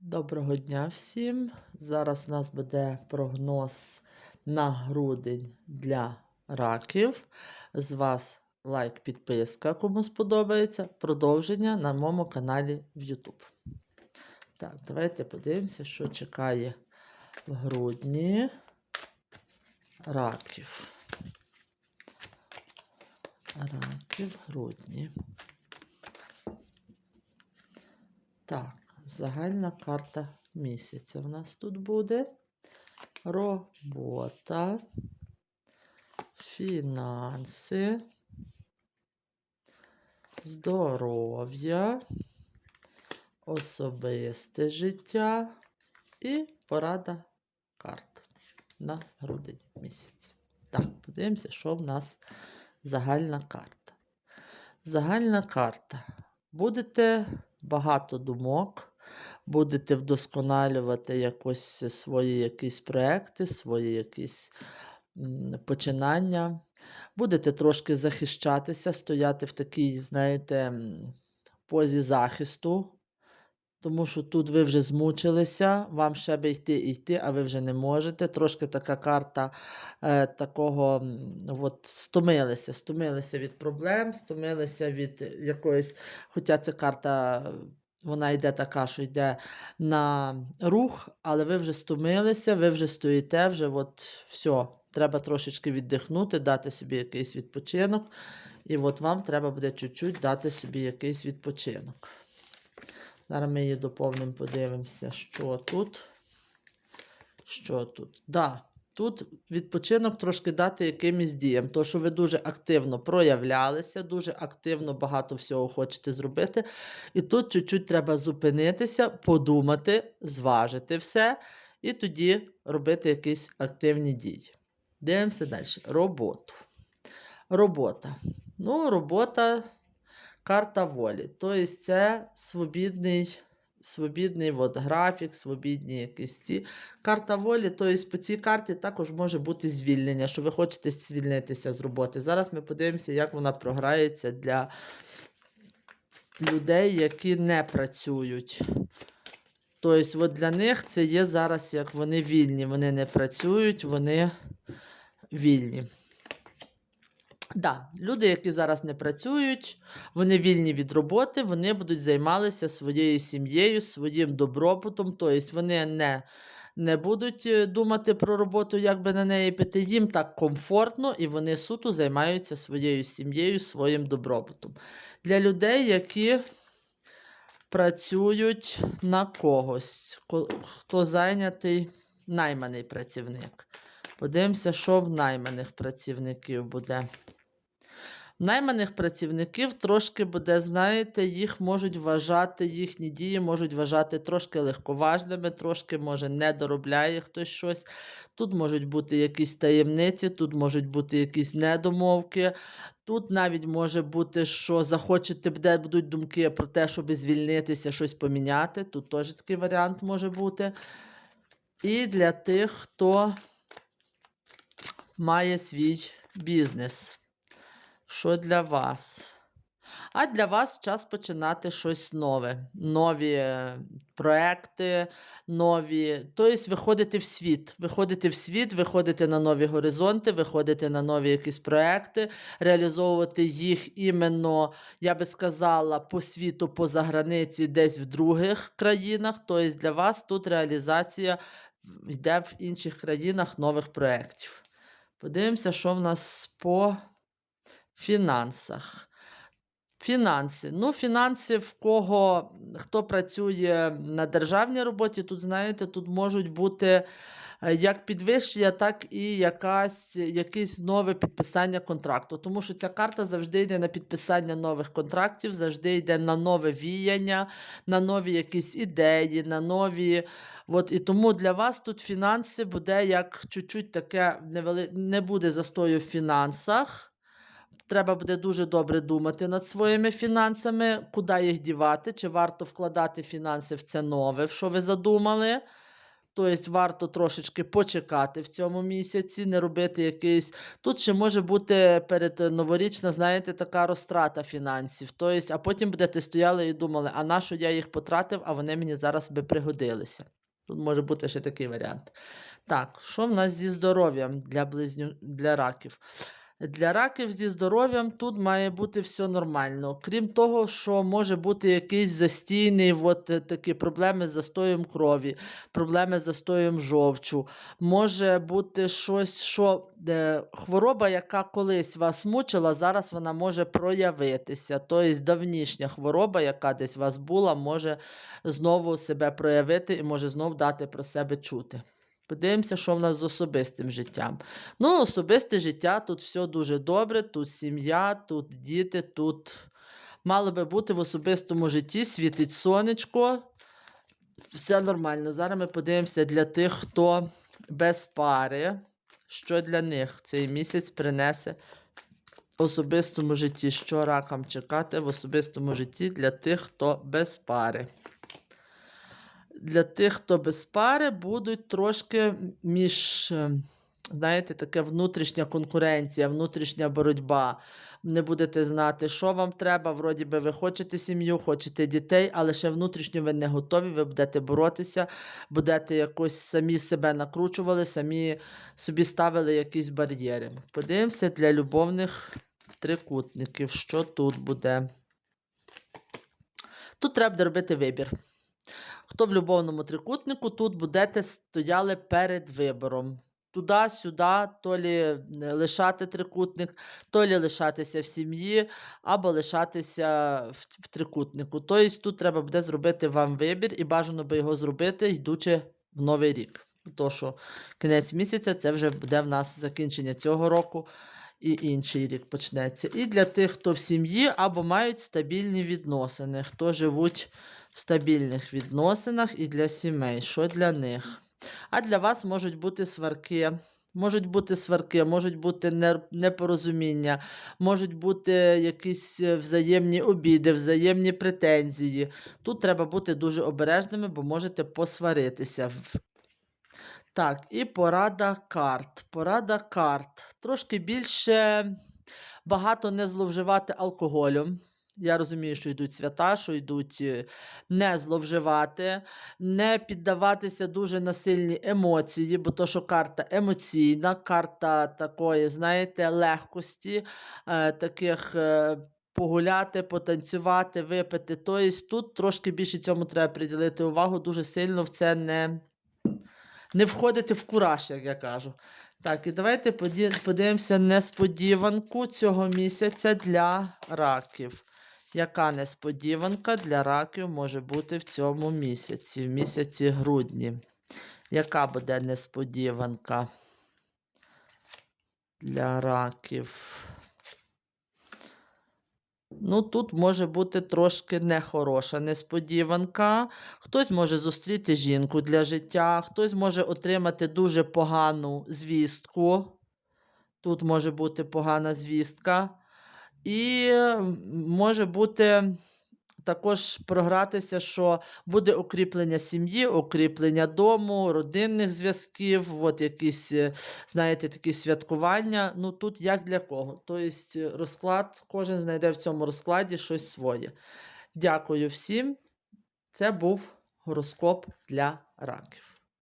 Доброго дня всім. Зараз у нас буде прогноз на грудень для раків. З вас лайк, підписка, кому сподобається. Продовження на моєму каналі в YouTube. Так, давайте подивимося, що чекає в грудні раків. Раків в грудні. Так, загальна карта місяця в нас тут буде. Робота, фінанси, здоров'я, особисте життя і порада карт на грудень місяць. Так, подивимося, що в нас загальна карта. Загальна карта. Будете багато думок, будете вдосконалювати якось свої якісь проекти, свої якісь починання. Будете трошки захищатися, стояти в такій, знаєте, позі захисту. Тому що тут ви вже змучилися, вам ще би йти і йти, а ви вже не можете. Трошки така карта е, такого от, стомилися, стомилися від проблем, стомилися від якоїсь, хоча ця карта, вона йде така, що йде на рух, але ви вже стомилися, ви вже стоїте, вже от все. Треба трошечки віддихнути, дати собі якийсь відпочинок. І от вам треба буде чуть-чуть дати собі якийсь відпочинок. Зараз ми її доповнимо, подивимося, що тут. Що тут? Да, тут відпочинок трошки дати якимось діям. То, що ви дуже активно проявлялися, дуже активно багато всього хочете зробити. І тут чуть-чуть треба зупинитися, подумати, зважити все, і тоді робити якісь активні дії. Дивимося далі. Роботу. Робота. Ну, робота карта волі. Тобто це свобідний, свобідний от, графік, свобідні якісь ці. Карта волі, тобто по цій карті також може бути звільнення, що ви хочете звільнитися з роботи. Зараз ми подивимося, як вона програється для людей, які не працюють. Тобто, от для них це є зараз, як вони вільні. Вони не працюють, вони вільні. Да, люди, які зараз не працюють, вони вільні від роботи, вони будуть займатися своєю сім'єю, своїм добробутом, тобто вони не, не будуть е, думати про роботу, як би на неї піти. Їм так комфортно, і вони суто займаються своєю сім'єю, своїм добробутом. Для людей, які працюють на когось, хто зайнятий найманий працівник. Подивимося, що в найманих працівників буде. Найманих працівників трошки буде, знаєте, їх можуть вважати, їхні дії можуть вважати трошки легковажними, трошки, може, не доробляє хтось щось. Тут можуть бути якісь таємниці, тут можуть бути якісь недомовки. Тут навіть може бути, що захочете, де будуть думки про те, щоб звільнитися, щось поміняти. Тут теж такий варіант може бути. І для тих, хто має свій бізнес. Що для вас? А для вас час починати щось нове. Нові е, проекти, нові. Тобто виходити в світ. Виходити в світ, виходити на нові горизонти, виходити на нові якісь проекти, реалізовувати їх іменно, я би сказала, по світу, по заграниці, десь в других країнах. Тобто для вас тут реалізація йде в інших країнах нових проєктів. Подивимося, що в нас по фінансах. Фінанси. Ну, фінанси в кого хто працює на державній роботі, тут, знаєте, тут можуть бути е, як підвищення, так і якась, якесь нове підписання контракту. Тому що ця карта завжди йде на підписання нових контрактів, завжди йде на нове віяння, на нові якісь ідеї, на нові. От, і тому для вас тут фінанси буде як чуть-чуть таке невели... не буде застою в фінансах. Треба буде дуже добре думати над своїми фінансами, куди їх дівати, чи варто вкладати фінанси в це нове, що ви задумали. Тобто варто трошечки почекати в цьому місяці, не робити якийсь. Тут ще може бути перед новорічна, знаєте, така розтрата фінансів. Тобто, а потім будете стояли і думали, а на що я їх потратив, а вони мені зараз би пригодилися. Тут може бути ще такий варіант. Так, що в нас зі здоров'ям для близню... для раків? Для раків зі здоров'ям тут має бути все нормально. Крім того, що може бути якийсь застійний, от е, такі проблеми з застоєм крові, проблеми з застоєм жовчу. Може бути щось, що е, хвороба, яка колись вас мучила, зараз вона може проявитися. Тобто давнішня хвороба, яка десь у вас була, може знову себе проявити і може знову дати про себе чути. Подивимося, що в нас з особистим життям. Ну, особисте життя, тут все дуже добре, тут сім'я, тут діти, тут мало би бути в особистому житті, світить сонечко. Все нормально. Зараз ми подивимося для тих, хто без пари, що для них цей місяць принесе в особистому житті. Що ракам чекати в особистому житті для тих, хто без пари для тих, хто без пари, будуть трошки між, е, знаєте, така внутрішня конкуренція, внутрішня боротьба. Не будете знати, що вам треба. Вроді би, ви хочете сім'ю, хочете дітей, але ще внутрішньо ви не готові, ви будете боротися, будете якось самі себе накручували, самі собі ставили якісь бар'єри. Подивимося для любовних трикутників, що тут буде. Тут треба робити вибір. Хто в любовному трикутнику, тут будете стояли перед вибором. Туди-сюди, то лі е, лишати трикутник, то лі лишатися в сім'ї, або лишатися в, в трикутнику. Тобто тут треба буде зробити вам вибір, і бажано би його зробити, йдучи в новий рік. То, що кінець місяця це вже буде в нас закінчення цього року, і інший рік почнеться. І для тих, хто в сім'ї або мають стабільні відносини, хто живуть стабільних відносинах і для сімей. Що для них? А для вас можуть бути сварки. Можуть бути сварки, можуть бути непорозуміння, можуть бути якісь е, взаємні обіди, взаємні претензії. Тут треба бути дуже обережними, бо можете посваритися. Так, і порада карт. Порада карт. Трошки більше багато не зловживати алкоголем. Я розумію, що йдуть свята, що йдуть е, не зловживати, не піддаватися дуже на сильні емоції, бо то, що карта емоційна, карта такої, знаєте, легкості, е, таких. Е, Погуляти, потанцювати, випити. Тобто тут трошки більше цьому треба приділити увагу, дуже сильно в це не не входити в кураж, як я кажу. Так, і давайте подивимося несподіванку цього місяця для раків. Яка несподіванка для раків може бути в цьому місяці, в місяці грудні? Яка буде несподіванка для раків? Ну, тут може бути трошки нехороша несподіванка. Хтось може зустріти жінку для життя, хтось може отримати дуже погану звістку. Тут може бути погана звістка. І може бути також програтися, що буде укріплення сім'ї, укріплення дому, родинних зв'язків, от якісь, е, знаєте, такі святкування. Ну тут як для кого. Тобто розклад, кожен знайде в цьому розкладі щось своє. Дякую всім. Це був гороскоп для раків.